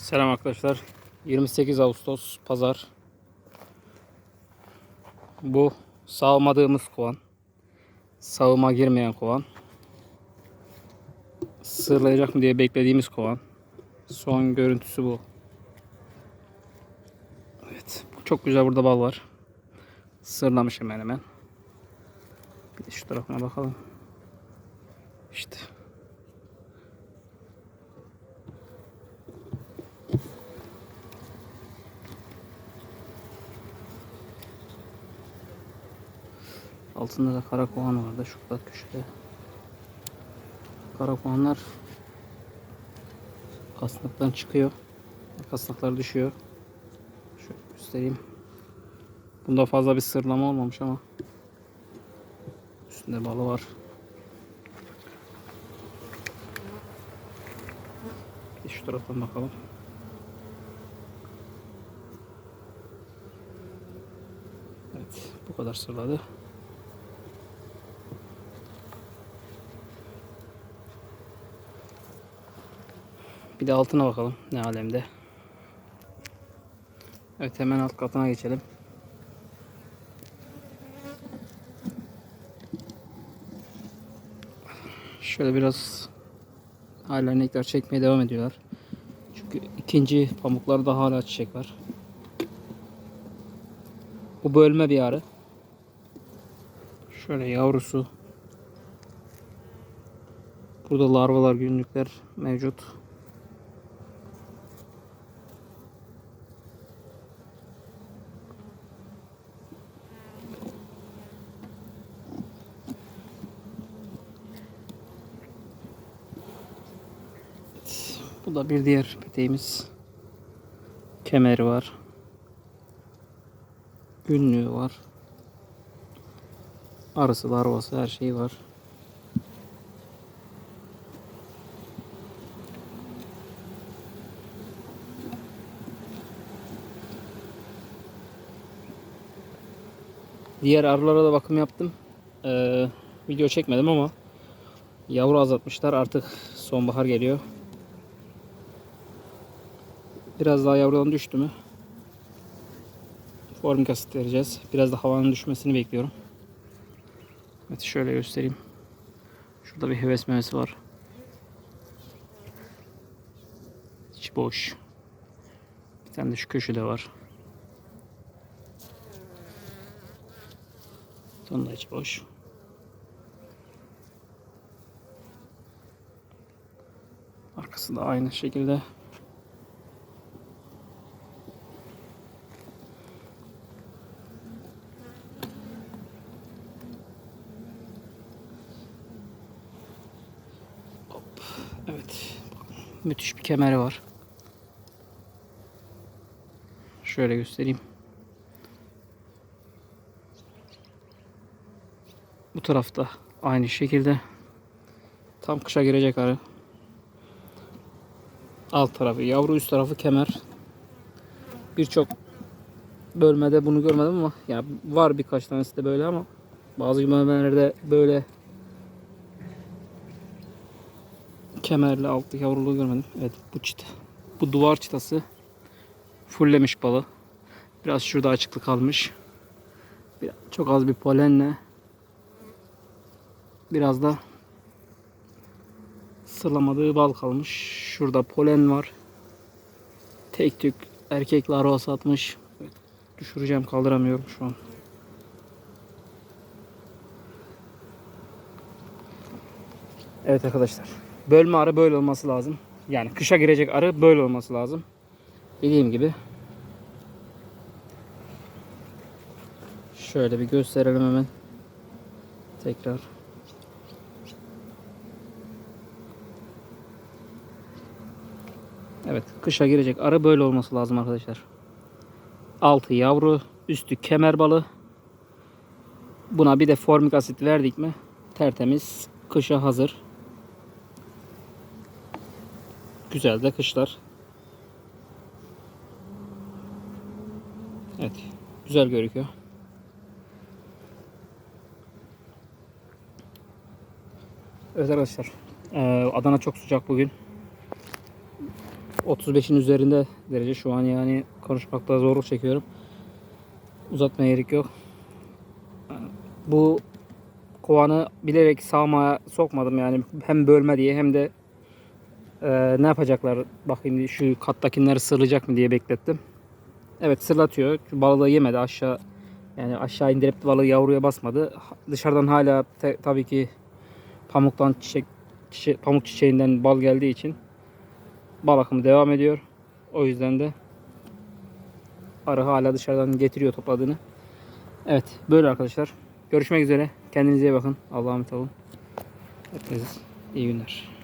Selam arkadaşlar. 28 Ağustos Pazar. Bu sağmadığımız kovan. Sağıma girmeyen kovan. Sığırlayacak mı diye beklediğimiz kovan. Son görüntüsü bu. Evet. Çok güzel burada bal var. Sırlamış hemen hemen. Bir de şu tarafına bakalım. İşte. Altında da kara kovan vardı şurada köşede. Kara kovanlar kasnaktan çıkıyor. Kasnaklar düşüyor. Şöyle göstereyim. Bunda fazla bir sırlama olmamış ama üstünde balı var. Bir şu taraftan bakalım. Evet, bu kadar sırladı. Bir de altına bakalım ne alemde. Evet hemen alt katına geçelim. Şöyle biraz hala nektar çekmeye devam ediyorlar. Çünkü ikinci pamuklarda hala çiçek var. Bu bölme bir arı. Şöyle yavrusu. Burada larvalar günlükler mevcut. Bu da bir diğer peteğimiz. Kemeri var. Günlüğü var. Arısı, larvası her şeyi var. Diğer arılara da bakım yaptım. Ee, video çekmedim ama yavru azaltmışlar. Artık sonbahar geliyor. Biraz daha yavrudan düştü mü? Formik asit vereceğiz. Biraz da havanın düşmesini bekliyorum. Evet şöyle göstereyim. Şurada bir heves memesi var. İçi boş. Bir tane de şu köşede var. Onun da içi boş. Arkası da aynı şekilde. Evet. Müthiş bir kemeri var. Şöyle göstereyim. Bu tarafta aynı şekilde. Tam kışa girecek arı. Alt tarafı yavru, üst tarafı kemer. Birçok bölmede bunu görmedim ama ya var birkaç tanesi de böyle ama bazı bölmelerde böyle kemerli altı yavruluğu görmedim. Evet bu çıta. Bu duvar çıtası fullemiş balı. Biraz şurada açıklık kalmış. Biraz, çok az bir polenle biraz da sırlamadığı bal kalmış. Şurada polen var. Tek tük erkek larvası atmış. Evet, düşüreceğim kaldıramıyorum şu an. Evet arkadaşlar. Bölme arı böyle olması lazım. Yani kışa girecek arı böyle olması lazım. Dediğim gibi. Şöyle bir gösterelim hemen. Tekrar. Evet, kışa girecek arı böyle olması lazım arkadaşlar. Altı yavru, üstü kemer balı. Buna bir de formik asit verdik mi tertemiz kışa hazır. Güzel de kışlar. Evet. Güzel gözüküyor. Evet arkadaşlar. eee, Adana çok sıcak bugün. 35'in üzerinde derece şu an yani konuşmakta zorluk çekiyorum. Uzatmaya gerek yok. Bu kovanı bilerek sağmaya sokmadım yani hem bölme diye hem de e, ne yapacaklar bakayım şu kattakileri sırlayacak mı diye beklettim. Evet sırlatıyor. Balığı yemedi aşağı yani aşağı indirip balığı yavruya basmadı. Dışarıdan hala te- tabii ki pamuktan çiçek, çiçe- pamuk çiçeğinden bal geldiği için bal akımı devam ediyor. O yüzden de arı hala dışarıdan getiriyor topladığını. Evet böyle arkadaşlar. Görüşmek üzere. Kendinize iyi bakın. Allah'a emanet olun. Hepinize iyi günler.